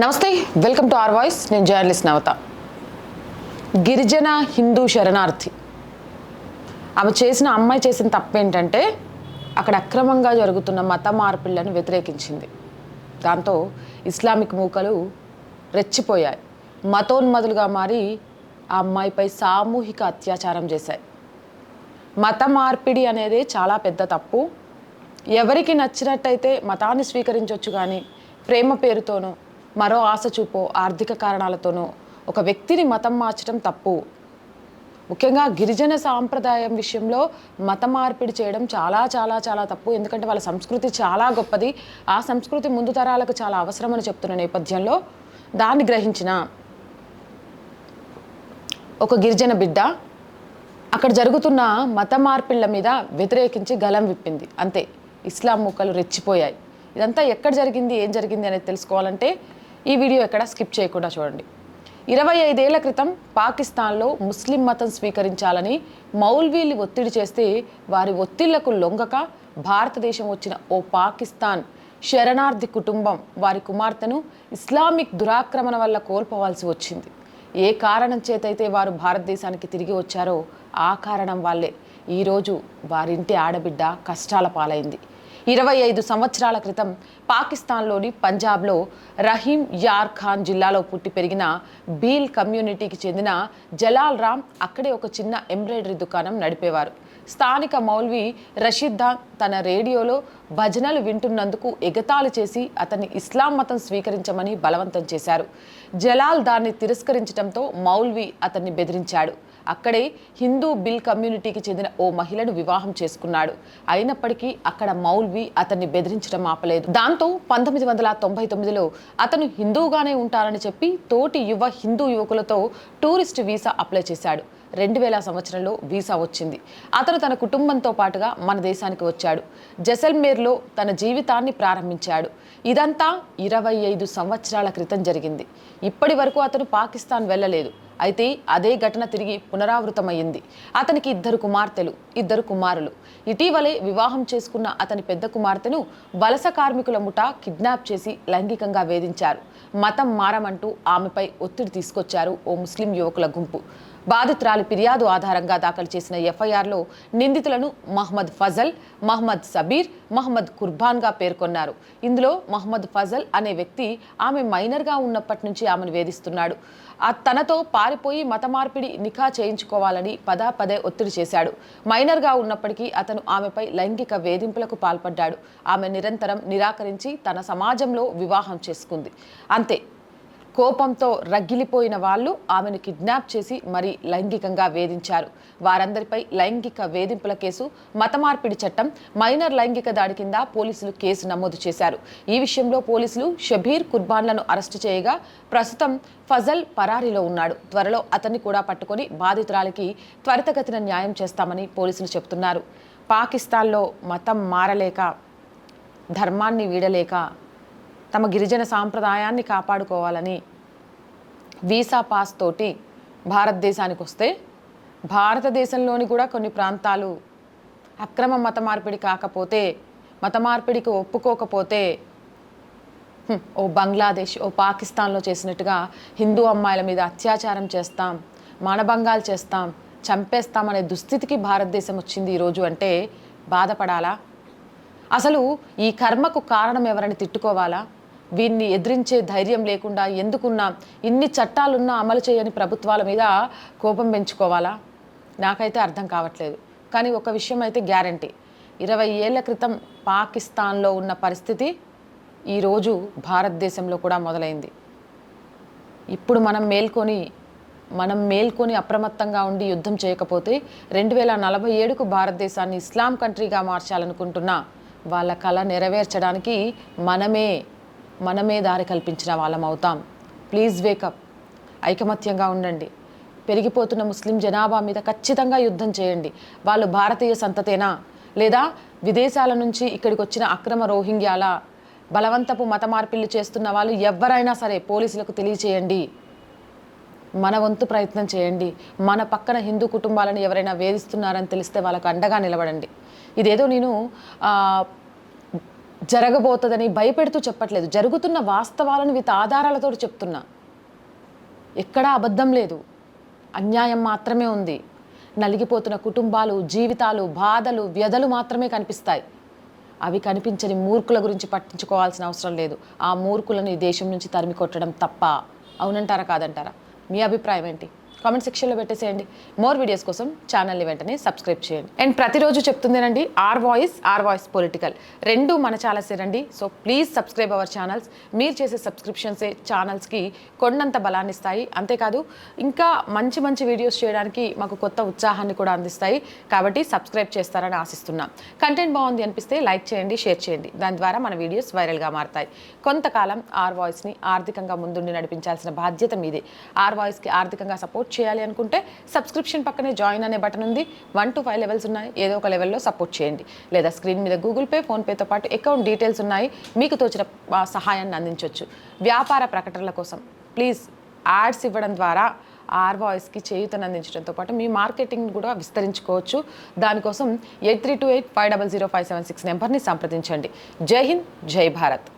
నమస్తే welcome to R voice. నేను journalist నవత. గిరిజన హిందూ శరణార్థి. ఆమె చేసిన అమ్మాయి చేసిన తప్పు ఏంటంటే అక్కడ అక్రమంగా జరుగుతున్న మత మార్పులను వ్యతిరేకించింది. దాంతో ఇస్లామిక్ మూకలు రెచ్చిపోయాయి. మతోన్మదులుగా మారి ఆ అమ్మాయిపై సామూహిక అత్యాచారం చేశాయి. మత మార్పిడి అనేది చాలా పెద్ద తప్పు. ఎవరికి నచ్చినట్టయితే మతాన్ని స్వీకరించవచ్చు కానీ ప్రేమ పేరుతోనో మరో ఆశ చూపో ఆర్థిక కారణాలతోనో. ఒక వ్యక్తిని మతం మార్చడం తప్పు. ముఖ్యంగా గిరిజన సాంప్రదాయం విషయంలో మత మార్పిడి చేయడం చాలా చాలా చాలా తప్పు. ఎందుకంటే వాళ్ళ సంస్కృతి చాలా గొప్పది. ఆ సంస్కృతి ముందు తరాలకు చాలా అవసరమని చెప్తున్న నేపథ్యంలో దాన్ని గ్రహించిన ఒక గిరిజన బిడ్డ అక్కడ జరుగుతున్న మత మార్పిళ్ళ మీద వ్యతిరేకించి గలం విప్పింది. అంతే. ఇస్లాం ముక్కలు రెచ్చిపోయాయి. ఇదంతా ఎక్కడ జరిగింది ఏం జరిగింది అనేది తెలుసుకోవాలంటే ఈ వీడియో ఎక్కడ స్కిప్ చేయకుండా చూడండి. ఇరవై ఐదేళ్ళ క్రితం పాకిస్తాన్లో ముస్లిం మతం స్వీకరించాలని మౌల్వీలు ఒత్తిడి చేస్తే వారి ఒత్తిళ్ళకు లొంగక భారతదేశం వచ్చిన ఓ పాకిస్తాన్ శరణార్థి కుటుంబం వారి కుమార్తెను ఇస్లామిక్ దురాక్రమణ వల్ల కోల్పోవాల్సి వచ్చింది. ఏ కారణం చేతైతే వారు భారతదేశానికి తిరిగి వచ్చారో ఆ కారణం వాళ్ళే. ఈరోజు వారింటి ఆడబిడ్డ కష్టాల పాలైంది. ఇరవై ఐదు సంవత్సరాల క్రితం పాకిస్తాన్లోని పంజాబ్లో రహీం యార్ ఖాన్ జిల్లాలో పుట్టి పెరిగిన బీల్ కమ్యూనిటీకి చెందిన జలాల్ రామ్ అక్కడే ఒక చిన్న ఎంబ్రాయిడరీ దుకాణం నడిపేవారు. స్థానిక మౌల్వి రషీద్ ఖాన్ తన రేడియోలో భజనలు వింటున్నందుకు ఎగతాళి చేసి అతన్ని ఇస్లాం మతం స్వీకరించమని బలవంతం చేశారు. జలాల్ దాన్ని తిరస్కరించడంతో మౌల్వి అతన్ని బెదిరించాడు. అక్కడే హిందూ బిల్ కమ్యూనిటీకి చెందిన ఓ మహిళను వివాహం చేసుకున్నాడు. అయినప్పటికీ అక్కడ మౌల్వి అతన్ని బెదిరించడం ఆపలేదు. దాంతో పంతొమ్మిది వందల తొంభై తొమ్మిదిలో అతను హిందూగానే ఉంటానని చెప్పి తోటి యువ హిందూ యువకులతో టూరిస్ట్ వీసా అప్లై చేశాడు. రెండు వేల సంవత్సరంలో వీసా వచ్చింది. అతను తన కుటుంబంతో పాటుగా మన దేశానికి వచ్చాడు. జసల్మేర్లో తన జీవితాన్ని ప్రారంభించాడు. ఇదంతా ఇరవై ఐదు సంవత్సరాల క్రితం జరిగింది. ఇప్పటి వరకు అతను పాకిస్తాన్ వెళ్ళలేదు. అయితే అదే ఘటన తిరిగి పునరావృతమైంది అతనికి ఇద్దరు కుమార్తెలు ఇద్దరు కుమారులు. ఇటీవలే వివాహం చేసుకున్న అతని పెద్ద కుమార్తెను వలస కార్మికుల ముఠ కిడ్నాప్ చేసి లైంగికంగా వేధించారు. మతం మారమంటూ ఆమెపై ఒత్తిడి తీసుకొచ్చారు ఓ ముస్లిం యువకుల గుంపు. బాధితురాలి ఫిర్యాదు ఆధారంగా దాఖలు చేసిన ఎఫ్ఐఆర్లో నిందితులను మహ్మద్ ఫజల్ మహమ్మద్ సబీర్ మహ్మద్ కుర్బాన్గా పేర్కొన్నారు. ఇందులో మహమ్మద్ ఫజల్ అనే వ్యక్తి ఆమె మైనర్గా ఉన్నప్పటి నుంచి ఆమెను వేధిస్తున్నాడు. తనతో పారిపోయి మత మార్పిడి నిఖా చేయించుకోవాలని పదా పదే ఒత్తిడి చేశాడు. మైనర్గా ఉన్నప్పటికీ అతను ఆమెపై లైంగిక వేధింపులకు పాల్పడ్డాడు. ఆమె నిరంతరం నిరాకరించి తన సమాజంలో వివాహం చేసుకుంది. అంతే. కోపంతో రగిలిపోయిన వాళ్ళు ఆమెను కిడ్నాప్ చేసి మరి లైంగికంగా వేధించారు. వారందరిపై లైంగిక వేధింపుల కేసు మత మార్పిడి చట్టం మైనర్ లైంగిక దాడి కింద పోలీసులు కేసు నమోదు చేశారు. ఈ విషయంలో పోలీసులు షబీర్ కుర్బాన్లను అరెస్టు చేయగా ప్రస్తుతం ఫజల్ పరారీలో ఉన్నాడు. త్వరలో అతన్ని కూడా పట్టుకొని బాధితురాలికి త్వరితగతిన న్యాయం చేస్తామని పోలీసులు చెబుతున్నారు పాకిస్తాన్లో మతం మారలేక ధర్మాన్ని వీడలేక తమ గిరిజన సాంప్రదాయాన్ని కాపాడుకోవాలని వీసా పాస్ తోటి భారతదేశానికి వస్తే భారతదేశంలోని కూడా కొన్ని ప్రాంతాలు అక్రమ మత మార్పిడి కాకపోతే మత మార్పిడికి ఒప్పుకోకపోతే ఓ బంగ్లాదేశ్ ఓ పాకిస్తాన్లో చేసినట్టుగా హిందూ అమ్మాయిల మీద అత్యాచారం చేస్తాం మానభంగాలు చేస్తాం చంపేస్తాం అనే దుస్థితికి భారతదేశం వచ్చింది ఈరోజు అంటే బాధపడాలా? అసలు ఈ కర్మకు కారణం ఎవరని తిట్టుకోవాలా? వీన్ని ఎదిరించే ధైర్యం లేకుండా ఎందుకున్నా ఇన్ని చట్టాలున్నా అమలు చేయని ప్రభుత్వాల మీద కోపం పెంచుకోవాలా? నాకైతే అర్థం కావట్లేదు. కానీ ఒక విషయం అయితే గ్యారంటీ. ఇరవై ఏళ్ళ క్రితం పాకిస్తాన్లో ఉన్న పరిస్థితి ఈరోజు భారతదేశంలో కూడా మొదలైంది. ఇప్పుడు మనం మేల్కొని మనం మేల్కొని అప్రమత్తంగా ఉండి యుద్ధం చేయకపోతే రెండు వేల నలభై ఏడుకు భారతదేశాన్ని ఇస్లాం కంట్రీగా మార్చాలనుకుంటున్నా వాళ్ళ కళ నెరవేర్చడానికి మనమే మనమే దారి కల్పించిన వాళ్ళం అవుతాం. ప్లీజ్ వేకప్ ఐకమత్యంగా ఉండండి. పెరిగిపోతున్న ముస్లిం జనాభా మీద ఖచ్చితంగా యుద్ధం చేయండి. వాళ్ళు భారతీయ సంతతేనా? లేదా విదేశాల నుంచి ఇక్కడికి వచ్చిన అక్రమ రోహింగ్యాల బలవంతపు మత మార్పిళ్ళు చేస్తున్న వాళ్ళు ఎవరైనా సరే పోలీసులకు తెలియచేయండి. మన వంతు ప్రయత్నం చేయండి. మన పక్కన హిందూ కుటుంబాలను ఎవరైనా వేధిస్తున్నారని తెలిస్తే వాళ్ళకు అండగా నిలబడండి. ఇదేదో నేను జరగబోతుందని భయపెడుతూ చెప్పట్లేదు. జరుగుతున్న వాస్తవాలను విత్ ఆధారాలతో చెప్తున్నా. ఎక్కడా అబద్ధం లేదు. అన్యాయం మాత్రమే ఉంది. నలిగిపోతున్న కుటుంబాలు జీవితాలు బాధలు వ్యధలు మాత్రమే కనిపిస్తాయి. అవి కనిపించని మూర్ఖుల గురించి పట్టించుకోవాల్సిన అవసరం లేదు. ఆ మూర్ఖులను ఈ దేశం నుంచి తరిమి కొట్టడం తప్ప. అవునంటారా కాదంటారా? మీ అభిప్రాయం ఏంటి? కామెంట్ సెక్షన్లో పెట్టేసేయండి. మోర్ వీడియోస్ కోసం ఛానల్ని వెంటనే సబ్స్క్రైబ్ చేయండి. అండ్ ప్రతిరోజు చెప్తుందేనండి R voice R voice political రెండు మన ఛానల్సేనండి so please subscribe our channels మీరు చేసే సబ్స్క్రిప్షన్సే ఛానల్స్కి కొండంత బలాన్ని ఇస్తాయి. అంతేకాదు ఇంకా మంచి మంచి వీడియోస్ చేయడానికి మాకు కొత్త ఉత్సాహాన్ని కూడా అందిస్తాయి. కాబట్టి సబ్స్క్రైబ్ చేస్తారని ఆశిస్తున్నాం. కంటెంట్ బాగుంది అనిపిస్తే లైక్ చేయండి షేర్ చేయండి. దాని ద్వారా మన వీడియోస్ వైరల్గా మారతాయి. కొంతకాలం ఆర్ వాయిస్ని ఆర్థికంగా ముందుండి నడిపించాల్సిన బాధ్యత మీదే. ఆర్ వాయిస్కి ఆర్థికంగా సపోర్ట్ చేయాలి అనుకుంటే సబ్స్క్రిప్షన్ పక్కనే జాయిన్ అనే బటన్ ఉంది. వన్ టు ఫైవ్ లెవెల్స్ ఉన్నాయి. ఏదో ఒక లెవెల్లో సపోర్ట్ చేయండి. లేదా స్క్రీన్ మీద గూగుల్ పే ఫోన్పేతో పాటు అకౌంట్ డీటెయిల్స్ ఉన్నాయి. మీకు తోచిన సహాయాన్ని అందించవచ్చు వ్యాపార ప్రకటనల కోసం ప్లీజ్ యాడ్స్ ఇవ్వడం ద్వారా ఆర్ వాయిస్కి చేయూతను అందించడంతో పాటు మీ మార్కెటింగ్ కూడా విస్తరించుకోవచ్చు. దానికోసం eight three two eight five double zero five seven six నెంబర్ని సంప్రదించండి. జై హింద్ జై భారత్.